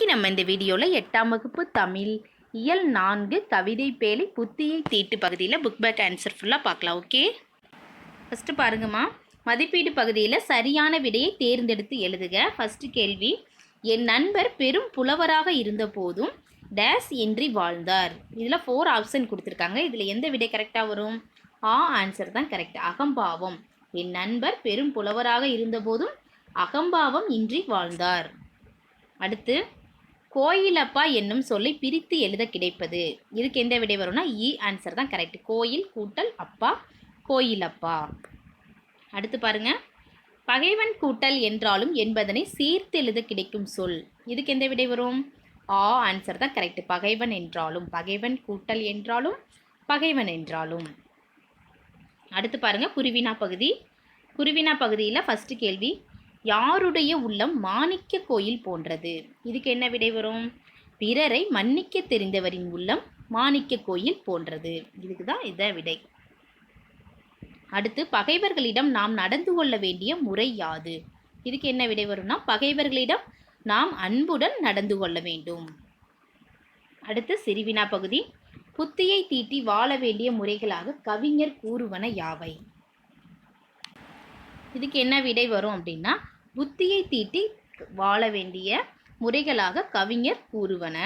இன்னைக்கு நம்ம இந்த வீடியோவில் எட்டாம் வகுப்பு தமிழ் இயல் நான்கு கவிதை பேழை புத்தியை தீட்டு பகுதியில் புக் பேக் ஆன்சர் ஃபுல்லாக பார்க்கலாம் ஓகே ஃபஸ்ட்டு பாருங்கம்மா. மதிப்பீடு பகுதியில் சரியான விடையை தேர்ந்தெடுத்து எழுதுக. ஃபஸ்ட்டு கேள்வி என் நண்பர் பெரும் புலவராக இருந்த போதும் டேஸ் இன்றி வாழ்ந்தார். இதில் ஃபோர் ஆப்ஷன் கொடுத்துருக்காங்க. இதில் எந்த விடை கரெக்டாக வரும்? ஆ ஆன்சர் தான் கரெக்ட் அகம்பாவம். என் நண்பர் பெரும் புலவராக இருந்தபோதும் அகம்பாவம் இன்றி வாழ்ந்தார். அடுத்து கோயிலப்பா என்னும் சொல்லை பிரித்து எழுத கிடைப்பது. இதுக்கு எந்த விடை வரும்னா இ ஆன்சர் தான் கரெக்ட் கோயில் கூட்டல் அப்பா கோயிலப்பா. அடுத்து பாருங்க. பகைவன் கூட்டல் என்றாலும் என்பதனை சீர்த்து எழுத கிடைக்கும் சொல். இதுக்கு எந்த விடை வரும்? ஆ ஆன்சர் தான் கரெக்ட் பகைவன் என்றாலும் பகைவன் கூட்டல் என்றாலும் பகைவன் என்றாலும். அடுத்து பாருங்க குருவினா பகுதி. குருவினா பகுதியில் ஃபஸ்ட்டு கேள்வி யாருடைய உள்ளம் மாணிக்க கோயில் போன்றது? இதுக்கு என்ன விடை வரும்? பிறரை மன்னிக்க தெரிந்தவரின் உள்ளம் மாணிக்க கோயில் போன்றது. இதுக்கு தான் இதை விடை. அடுத்து பகைவர்களிடம் நாம் நடந்து கொள்ள வேண்டிய முறை யாது? இதுக்கு என்ன விடை வரும்னா பகைவர்களிடம் நாம் அன்புடன் நடந்து கொள்ள வேண்டும். அடுத்து சிறுவினா பகுதி. புத்தியை தீட்டி வாழ வேண்டிய முறைகளாக கவிஞர் கூறுவன யாவை? இதுக்கு என்ன விடை வரும் அப்படின்னா புத்தியை தீட்டி வாழ வேண்டிய முறைகளாக கவிஞர் கூறுவன.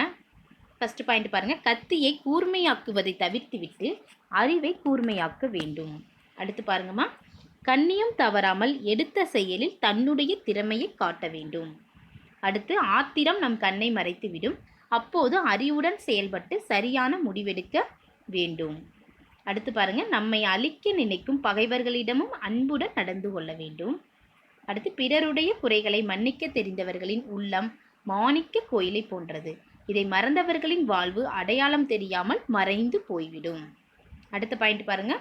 ஃபஸ்ட்டு பாயிண்ட் பாருங்கள் கத்தியை கூர்மையாக்குவதை தவிர்த்துவிட்டு அறிவை கூர்மையாக்க வேண்டும். அடுத்து பாருங்கம்மா. கண்ணியம் தவறாமல் எடுத்த செயலில் தன்னுடைய திறமையை காட்ட வேண்டும். அடுத்து ஆத்திரம் நம் கண்ணை மறைத்துவிடும். அப்போது அறிவுடன் செயல்பட்டு சரியான முடிவெடுக்க வேண்டும். அடுத்து பாருங்க. நம்மை அழிக்க நினைக்கும் பகைவர்களிடமும் அன்புடன் நடந்து கொள்ள வேண்டும். அடுத்து பிறருடைய குறைகளை மன்னிக்க தெரிந்தவர்களின் உள்ளம் மாணிக்க கோயிலை போன்றது. இதை மறந்தவர்களின் வாழ்வு அடையாளம் தெரியாமல் மறைந்து போய்விடும். அடுத்த பாயிண்ட் பாருங்க.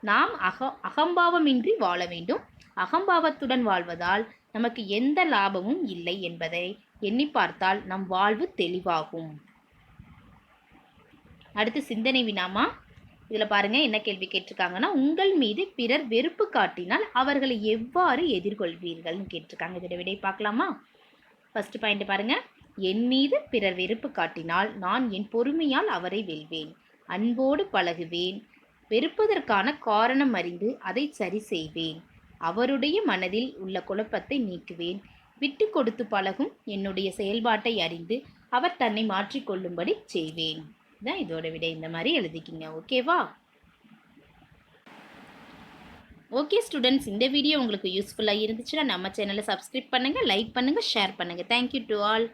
நாம் அக அகம்பாவமின்றி வாழ வேண்டும். அகம்பாவத்துடன் வாழ்வதால் நமக்கு எந்த லாபமும் இல்லை என்பதை எண்ணி பார்த்தால் நம் வாழ்வு தெளிவாகும். அடுத்து சிந்தனை வினாமா? இதில் பாருங்க என்ன கேள்வி கேட்டிருக்காங்கன்னா உங்கள் மீது பிறர் வெறுப்பு காட்டினால் அவர்களை எவ்வாறு எதிர்கொள்வீர்கள்னு கேட்டிருக்காங்க. இதோட விடை பார்க்கலாமா? ஃபர்ஸ்ட் பாயிண்ட் பாருங்க. என் மீது பிறர் வெறுப்பு காட்டினால் நான் என் பொறுமையால் அவரை வெல்வேன். அன்போடு பழகுவேன். வெறுப்பதற்கான காரணம் அறிந்து அதை சரி செய்வேன். அவருடைய மனதில் உள்ள குழப்பத்தை நீக்குவேன். விட்டு கொடுத்து பழகும் என்னுடைய செயல்பாட்டை அறிந்து அவர் தன்னை மாற்றிக்கொள்ளும்படி செய்வேன். தான் இதோட விட. இந்த மாதிரி எழுதிக்கிங்க ஓகேவா? ஓகே ஸ்டூடெண்ட்ஸ் இந்த வீடியோ உங்களுக்கு யூஸ்ஃபுல்லாக இருந்துச்சுன்னா நம்ம சேனலை சப்ஸ்கிரைப் பண்ணுங்கள் லைக் பண்ணுங்கள் ஷேர் பண்ணுங்கள் தேங்க்யூ டு ஆல்